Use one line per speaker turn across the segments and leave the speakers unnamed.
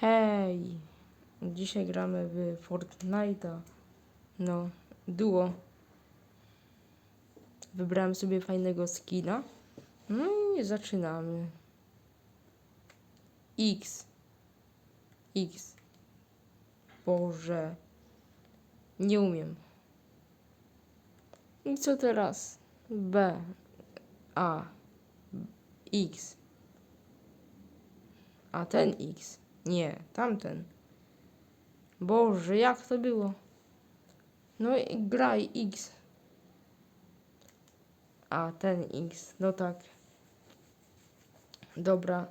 Hej! Dzisiaj gramy w Fortnite'a. No, duo. Wybrałem sobie fajnego skina. No i zaczynamy. X. X. Boże. Nie umiem. I co teraz? B. A. X. A ten X. Nie, tamten. Boże, jak to było? No i graj X. A, ten X. No tak. Dobra.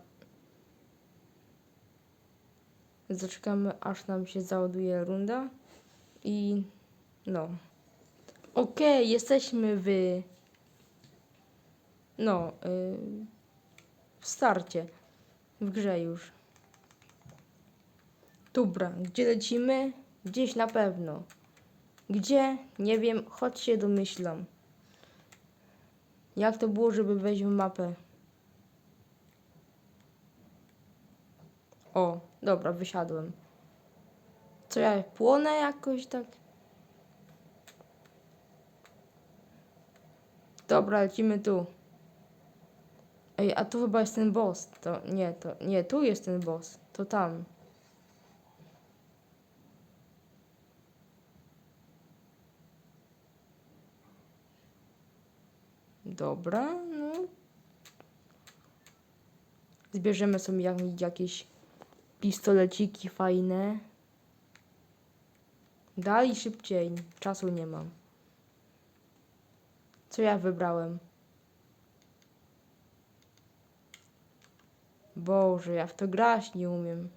Zaczekamy, aż nam się załaduje runda. I no. Okej, jesteśmy w. No, y, w starcie. W grze już. Dobra, gdzie lecimy? Gdzieś na pewno. Gdzie? Nie wiem, choć się domyślam. Jak to było, żeby wejść w mapę? O, dobra, wysiadłem. Co ja płonę jakoś tak? Dobra, lecimy tu. Ej, a tu chyba jest ten boss. To nie, to nie, tu jest ten boss. To tam. Dobra, no. Zbierzemy sobie jak, jakieś pistoleciki fajne. Dalej szybciej. Czasu nie mam. Co ja wybrałem? Boże, ja w to grać nie umiem.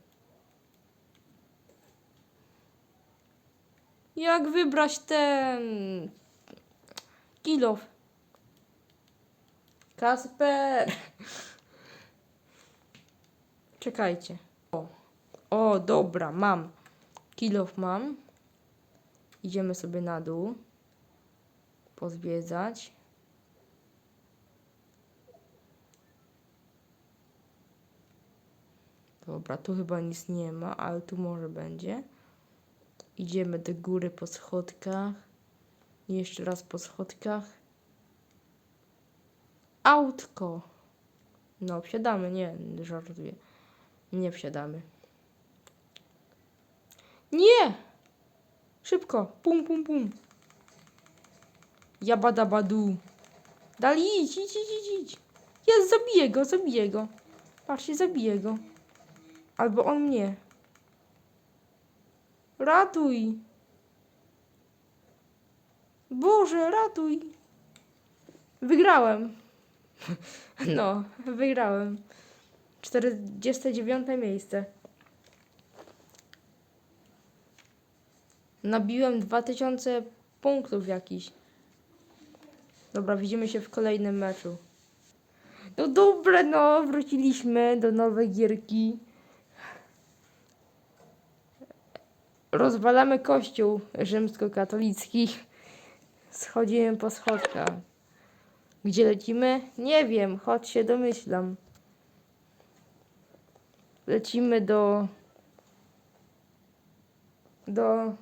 Jak wybrać ten kilof? Kasper! Czekajcie. O, o dobra, mam. Kilof mam. Idziemy sobie na dół. Pozwiedzać. Dobra, tu chyba nic nie ma, ale tu może będzie. Idziemy do góry po schodkach. Jeszcze raz po schodkach. Autko. No, wsiadamy, nie, żartuję. Nie wsiadamy. Nie! Szybko, pum, pum, pum. Jabadabadu. Dali, idź, idź, idź, idź. Jest, zabiję go, zabiję go. Patrzcie, zabiję go. Albo on mnie. Ratuj. Boże, ratuj. Wygrałem. No, wygrałem. 49 miejsce. Nabiłem 2000 punktów jakiś. Dobra, widzimy się w kolejnym meczu. No dobre, no, wróciliśmy do nowej gierki. Rozwalamy kościół rzymskokatolicki. Schodzimy po schodkach. Gdzie lecimy? Nie wiem, choć się domyślam. Lecimy do. Do.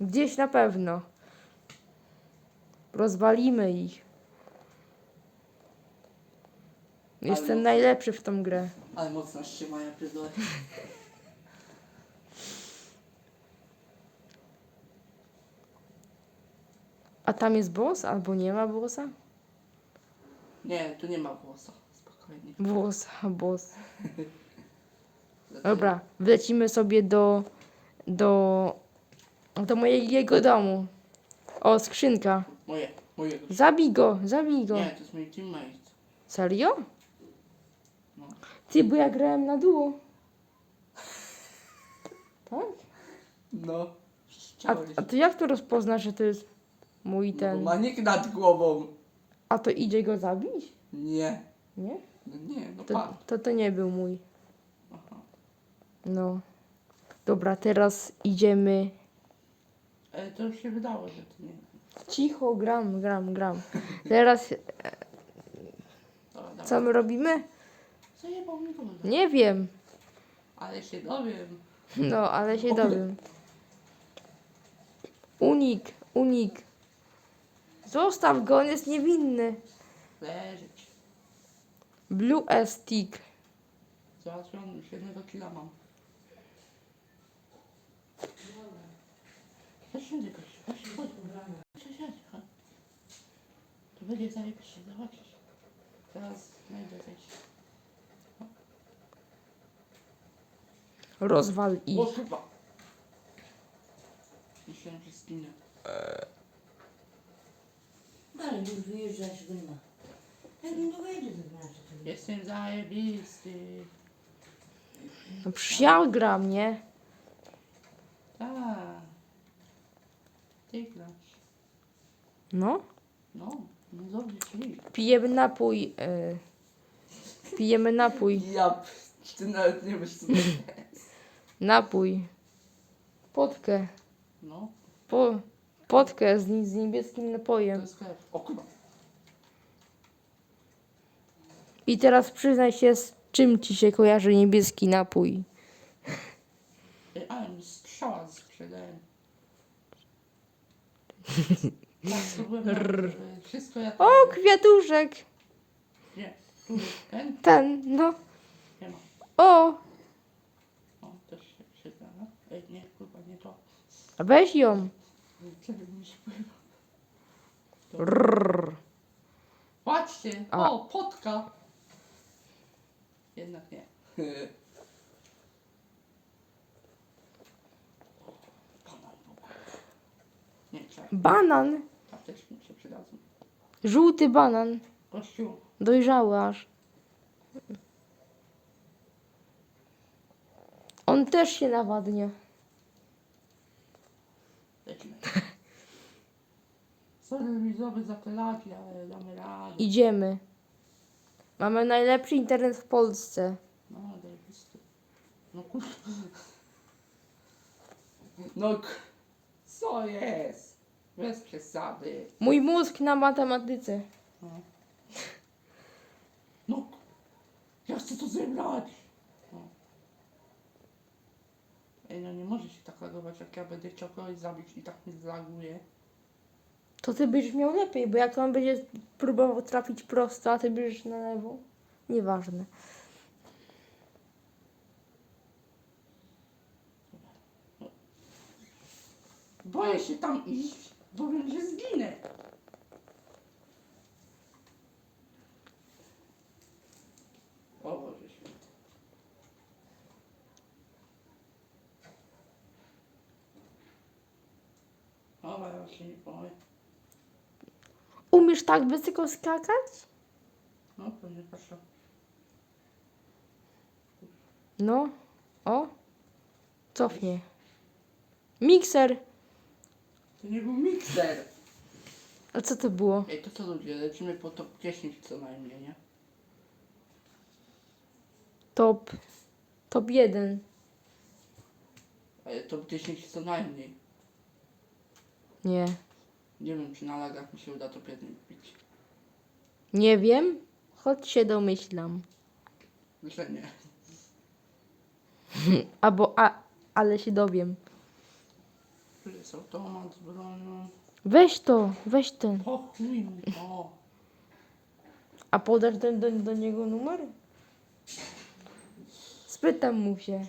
Gdzieś na pewno. Rozwalimy ich. Jestem
Ale-
najlepszy w tą grę.
Ale mocno trzymają pierdolę.
A tam jest boss? Albo nie ma bossa?
Nie, tu nie ma włosa. Spokojnie.
Boss, boss. Dobra, wlecimy sobie do. do. do mojego domu. O, skrzynka.
Moje, moje.
Zabij go, zabij go.
Nie, to jest mój teammate.
Serio?
No.
Ty, bo ja grałem na duo. Tak?
No.
A, a ty jak to rozpoznasz, że to jest mój
Bo
ten.
ma nick nad głową.
A to idzie go zabić?
Nie.
Nie?
No nie, no
To, to to nie był mój.
Aha.
No. Dobra, teraz idziemy.
Ale to już się wydało, że to nie.
Cicho, gram, gram, gram. Teraz
Dobra,
co my robimy?
Zajebał mi gumę.
Nie wiem.
Ale się dowiem.
No, ale się dowiem. Unik, unik. Zostaw go, on jest niewinny.
Leżeć.
Blue S stick.
Załatwiony, już jednego killa mam. Chodź siądzie, gościu. Chodź, chodź. Chodź, chodź, chodź. To będzie zajebiście, zobaczysz. Teraz znajdę zejść.
Rozwal ich.
O, chyba. Myślałem, że zginę.
Dalej już wyjeżdżać go nie ma. Jak nie dojedzie, to znaczy. to nie.
Jestem zajebisty.
No przecież ja gram, nie?
Tak. Ty grasz.
No.
No, no dobrze ci.
Pijemy napój. y, pijemy napój.
Ja, ty nawet nie wiesz co to jest.
Napój. Potkę.
No,
Po, potkę z, z niebieskim
to
napojem.
jest sklep. O kurwa.
I teraz przyznaj się, z czym ci się kojarzy niebieski napój.
Ej, ale mi strzała sprzedałem. Tak, to wszystko ja
O, kwiatuszek!
Nie, tu ten
Ten, no.
nie ma.
O!
O, też się przyda, no. Ej, nie, kurwa, nie to.
Weź ją.
Mi się.
Rrr.
Patrzcie,
A.
o, potka. Jednak nie. Banan w ogóle. Nie, czekaj,
Banan.
apteczki mi się przydadzą.
Żółty banan.
Kościół,
Dojrzały aż. On też się nawadnia.
Lecimy. Sorry widzowie za te lagi, ale damy radę.
Idziemy. Mamy najlepszy internet w Polsce.
No, zajebisty. No kurwa. No k- co jest? Bez przesady.
Mój mózg na matematyce.
No. No, k- ja chcę to zebrać. No. Ej, no nie może się tak lagować, jak ja będę chciał kogoś zabić i tak mnie zlaguje.
To ty będziesz miał lepiej, bo jak on będzie próbował trafić prosto, a ty będziesz na lewo. Nieważne.
Boję się tam iść, bo wiem, że zginę. O Boże święty. O, ja się nie boję.
Umiesz tak wysoko skakać?
No, pewnie proszę.
No. O. Cofnie. Mikser.
To nie był mikser.
A co to było?
Ej, to co ludzie, lecimy po top 10 co najmniej, nie?
Top. Top 1.
Ale top 10 co najmniej.
Nie.
Nie wiem, czy na lagach mi się uda top 1 wbić.
Nie wiem. Choć się domyślam.
Że nie.
Albo a, ale się dowiem.
Tu jest automat z bronią.
Weź to, weź ten.
Po chuj mi to.
A podasz ten do, do niego numer? Spytam mu się.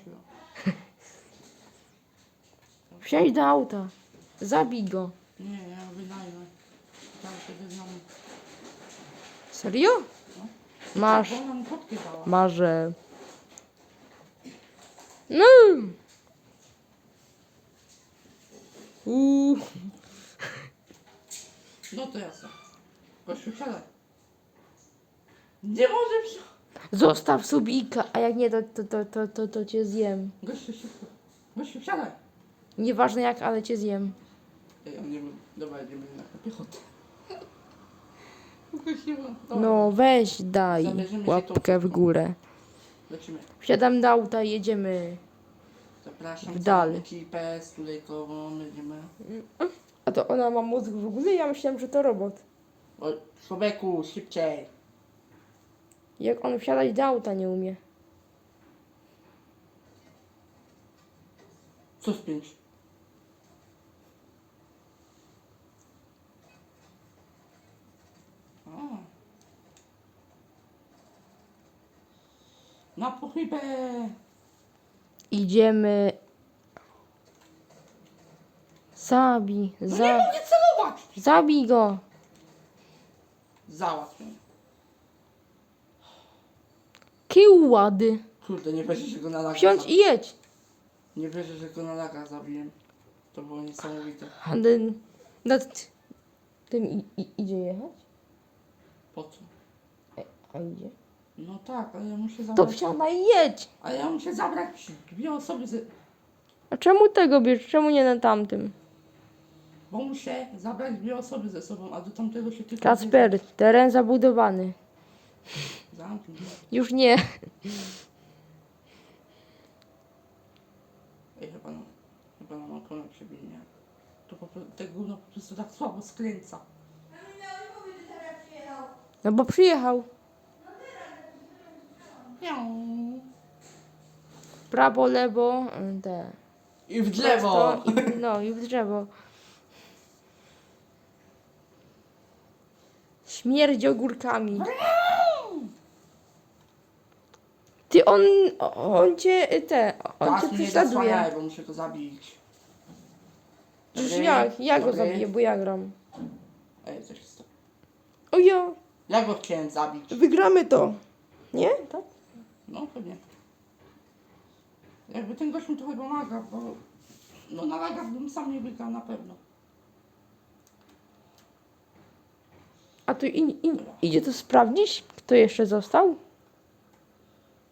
Wsiądź do auta. Zabij go.
Nie, ja wynajmę. Tam się wyznam.
Serio? Masz.
Bo dała.
Marzę. No. Uuu.
No to jasne. Gościu, siadaj. Nie może wsi...
Zostaw subika, a jak nie, to, to, to, to, to, to cię zjem.
Gościu, szybko. Gościu, siadaj.
Nieważne jak, ale cię zjem.
Ej, on nie był... Dobra, jedziemy na piechotę.
No weź daj
Zabierzemy się tą
łapkę w górę.
Lecimy.
Wsiadam do auta i jedziemy.
Zapraszam
W
całą
dal.
ekipę z Tulejkową. Będziemy...
A to ona ma mózg w ogóle? Ja myślałam, że to robot.
O, człowieku, szybciej.
Jak on wsiadać do auta nie umie.
Co z pięć? A. Pochybę.
Idziemy. Zabij.
No nie
Za...
mogę celować.
Zabij go.
Załatwię.
Kiełłady.
Kurde, nie wierzę, że go na laga
Wsiądź i jedź.
Nie wierzę, że go na laga zabiłem. To było niesamowite.
A ten... Nad tym i, i, idzie jechać?
Po co?
A idzie.
No tak, ale ja muszę
To
zabrać...
wsiadaj i jedź.
Ale ja muszę zabrać dwie osoby, ze...
A czemu tego bierz? Czemu nie na tamtym?
bo muszę zabrać dwie osoby ze sobą, a do tamtego się tylko...
Kasper, teren zabudowany.
Zamknij.
Już nie.
Ej, chyba na, chyba na okonę przebiegnie. To po, prostu- te gówno po prostu tak słabo skręca.
No bo przyjechał. Prawo, lewo, y, te.
I w
Prosto I, no i w drzewo. Śmierdzi ogórkami. Ty, on, on cię, y, te, on cię
Teraz mnie nie
prześladuje.
zasłaniaj, bo muszę go zabić.
Przecież jak, ja go
dobry.
zabiję, bo ja gram.
Ej, coś jest.
O ja,
Ja go chciałem zabić.
wygramy to. Nie? Tak?
No pewnie. Jakby ten gość mi trochę pomaga, bo no na lagach bym sam nie wygrał na pewno.
A tu i, i, idzie to sprawdzić, kto jeszcze został?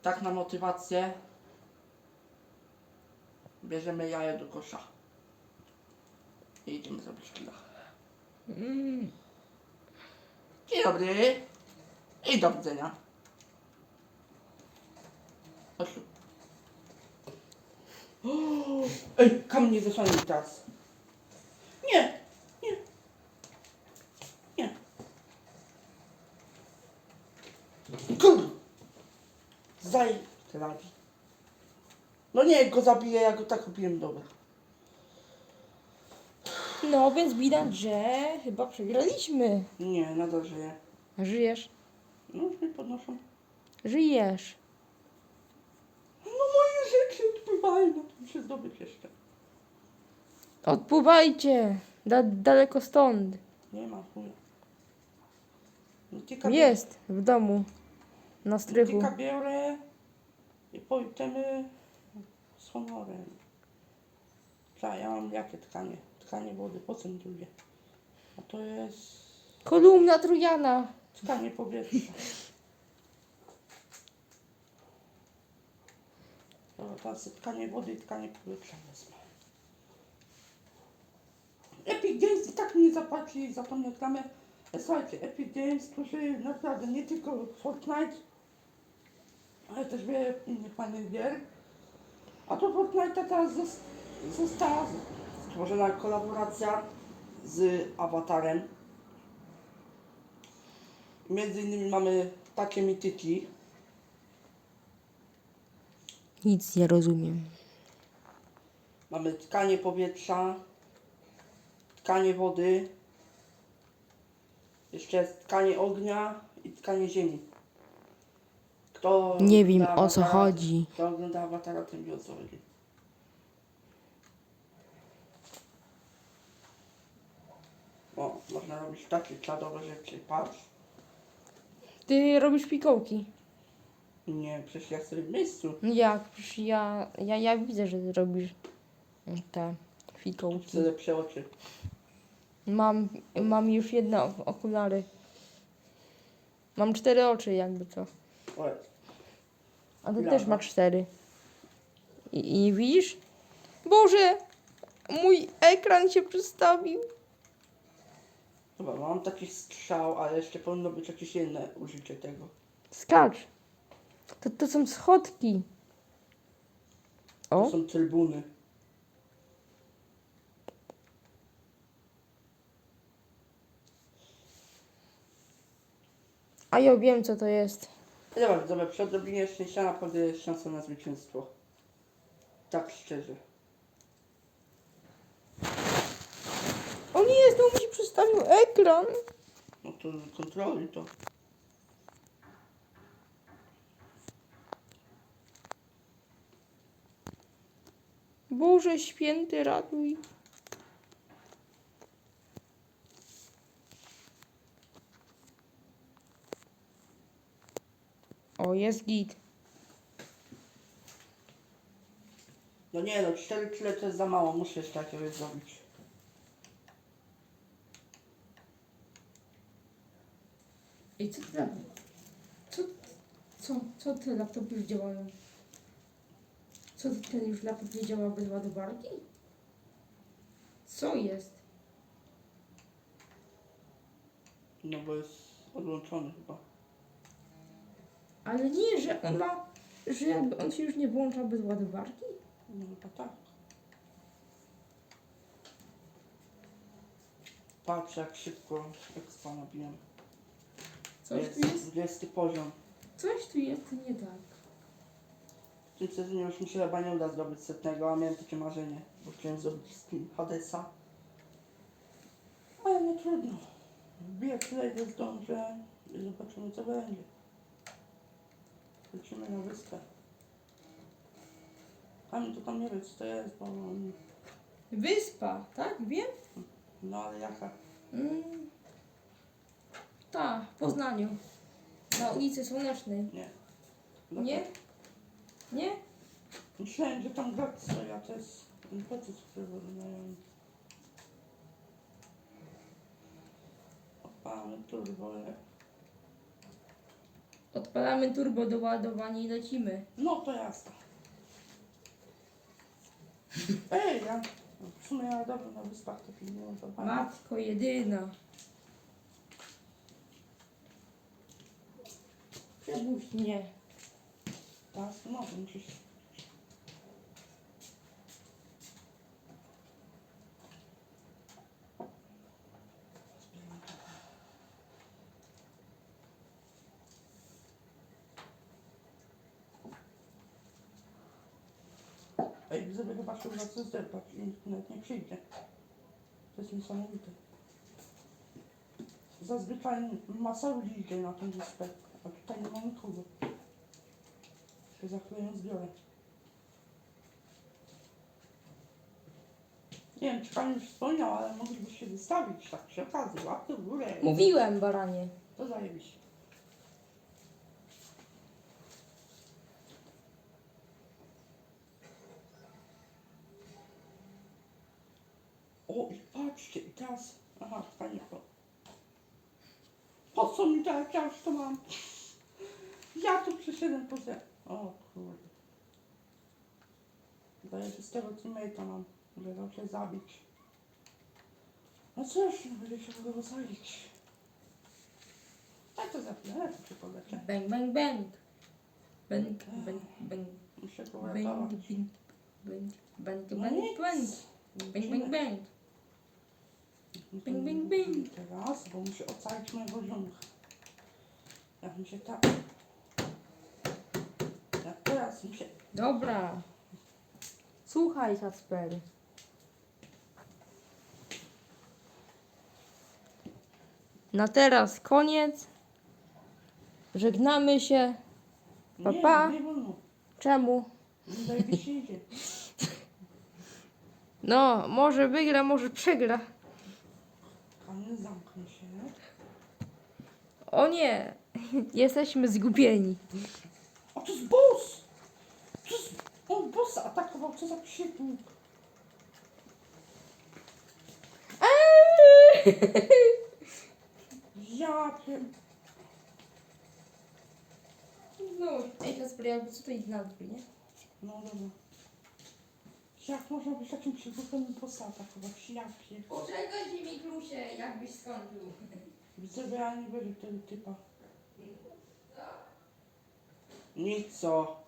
Tak na motywację bierzemy jaje do kosza. I idziemy zrobić killa. Dzień dobry. I do widzenia. Chodź tu. Ej, kam nie zasłania mi teraz. Nie, nie, nie. Kur... Zaj... Trafi. No nie, go zabiję, ja go tak obiłem, dobra.
No, więc widać, że chyba przegraliśmy.
Nie, nadal żyję.
Żyjesz?
No już mnie podnoszą.
Żyjesz.
No moje rzeczy odpływają, no to muszę zdobyć jeszcze.
Odpływajcie. Da, daleko stąd.
Nie ma chuja. No
Jest w domu. Na strychu.
Tyka biorę i pójdziemy z honorem. Cza, ja mam jakie tkanie? Tkanie wody, po co mi drugie? A to jest
Kolumna Trojana.
tkanie powietrza. Teraz tkanie wody i tkanie powietrza wezmę. Epic Games i tak mnie zapłaci za tą reklamę. Słuchajcie, Epic Games tworzy naprawdę nie tylko Fortnite, ale też wiele innych fajnych gier. A to Fortnite teraz zos- została stworzona kolaboracja z Avatarem. Między innymi mamy takie mityki.
Nic nie rozumiem.
Mamy tkanie powietrza, tkanie wody, jeszcze jest tkanie ognia i tkanie ziemi. Kto
Nie wiem
ogląda
o co
Awatara-
chodzi.
Kto ogląda awatara, ten wie o co chodzi. O, można robić takie czadowe rzeczy. Patrz.
Ty robisz pikołki.
Nie, przecież ja chcę w miejscu.
Jak? Przecież ja, ja, ja widzę, że ty robisz te fikołki.
Chcę lepsze oczy.
Mam, mam już jedne ok- okulary. Mam cztery oczy jakby co.
O,
A ty też masz cztery. I, I widzisz? Boże! Mój ekran się przestawił.
Dobra, mam taki strzał, ale jeszcze powinno być jakieś inne użycie tego.
Skacz. To, to są schodki. O.
To są trybuny.
A ja wiem, co to jest.
No dobra, dobra, przy odrobinie szczęścia naprawdę jest e, szansa na zwycięstwo. Tak szczerze.
O nie, znowu mi się przestawił ekran.
No to kontroluj to.
Boże święty, ratuj. O, jest git.
No nie no, 4 kile to jest za mało, muszę jeszcze takiego zrobić.
I co ty Co, co, co te laptopy już działają? Co ten już laptop nie działa bez ładowarki? Co jest?
No bo jest odłączony chyba.
Ale nie, że on ma, że jakby on się już nie włącza bez ładowarki?
No chyba tak. Patrz jak szybko expa nabijam.
Coś
jest
tu jest,
20 poziom.
coś tu jest nie tak.
W tym sezonie już mi się chyba nie uda zdobyć setnego, a miałem takie marzenie, bo chciałem zrobić skin Hadesa. Ale no trudno. Wbiję ile zdążę i zobaczymy co będzie. Wrócimy na wyspę. Kamil to tam nie wie co to jest, bo.
Wyspa, tak? Wiem?
No ale jaka?
Mm. Tak, w Poznaniu. Na ulicy Słonecznej.
Nie.
Nie? Nie?
Myślałem, że tam brat stoi, a to jest który wyglądają. Opamy turbo.
Odpalamy turbo do ładowania i lecimy.
No to jasne. Ej, ja w sumie ja dobrze na wyspach to pilnuję to
Matko jedyna. Przepuść mnie.
Tak, no to musisz. Ej, gdyby chyba się uda coś zerwać i nawet nie przyjdzie. To jest niesamowite. Zazwyczaj masa ludzi idzie na tą wyspę, a tutaj nie ma nikogo. Się za chwilę ją zbiorę. Nie wiem, czy Pani już wspomniał, ale moglibyś się wystawić tak przy okazji. Łapkę w górę.
Mówiłem, baranie.
To zajebiście. O, i patrzcie, i teraz... Aha, Pani po... Po co mi tak, ja już to mam? Ja tu przyszedłem po ze... O kurde. Daję się z tego teammate'a mam, dał się zabić. No cóż, no będzie się go rozwalić. A to za chwilę, ja tu się poleczę.
Bang, bang, bang. Bang, bang, bang.
Muszę go
Bang, bang, bang,
No
bang,
nic.
bang. Bang, bang, bang. Bing, bing, bing.
Teraz, bo muszę ocalić mojego ziomka. Jak mi się tak... Jak teraz mi się...
Dobra. Słuchaj, Kasper. Na teraz koniec. Żegnamy się. Pa, pa.
nie wolno.
Czemu?
Idzie.
No, może wygra, może przegra.
Kamil, się.
O nie, jesteśmy zgubieni.
O, to jest boss! To jest... On bossa atakował, co za przytłuk. Ja wiem.
No, ej Kasper, jakby co to idzie na dwór, nie?
No dobra. Jak można być takim przywódcem i bossa atakować? Ja wiem.
Poczekaj się, Miklusie, jakbyś skończył.
Widzę, że ja nie w tego typa. Nic co.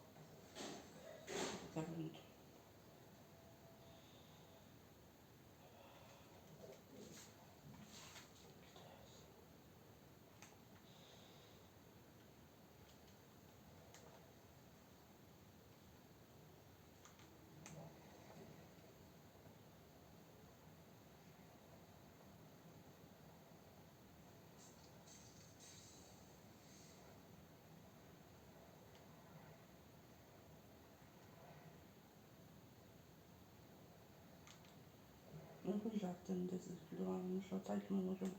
No żartem zdecydowanie muszę tak może.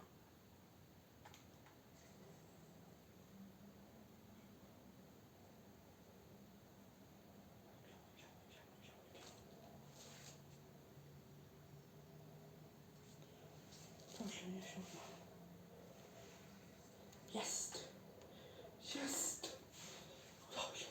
Proszę nie siódma. Jest! Jest! Dobrze.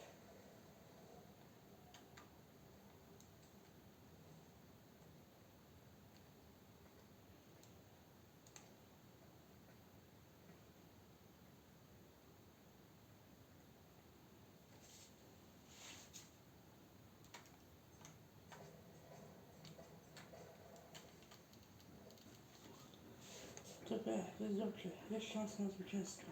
Dobra, jest dobrze. Jest szansa na zwycięstwo.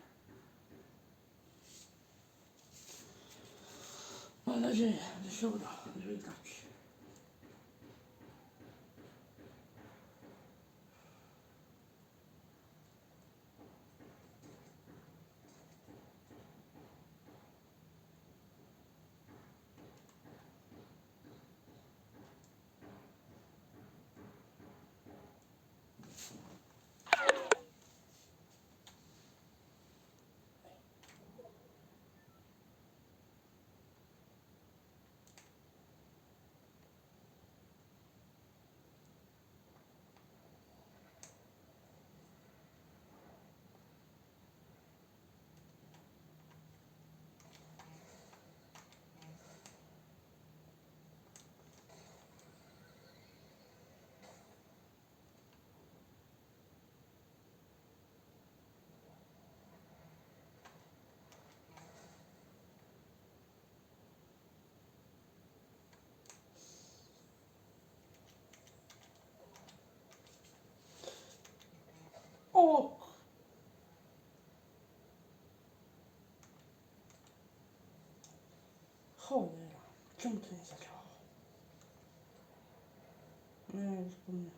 Mam nadzieję, że się uda wygrać. Czemu to nie zadziałało? Nie, już po mnie.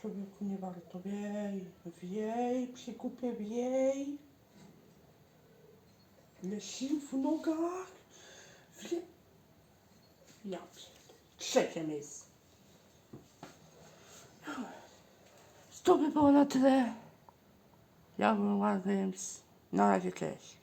Człowieku nie warto, wiej, wiej, przykupie, wiej. Ile sił w nogach, wie... Ja pierdolę. Trzecie miejsce. To by było na tyle. Ja byłem Games. 9 que 10.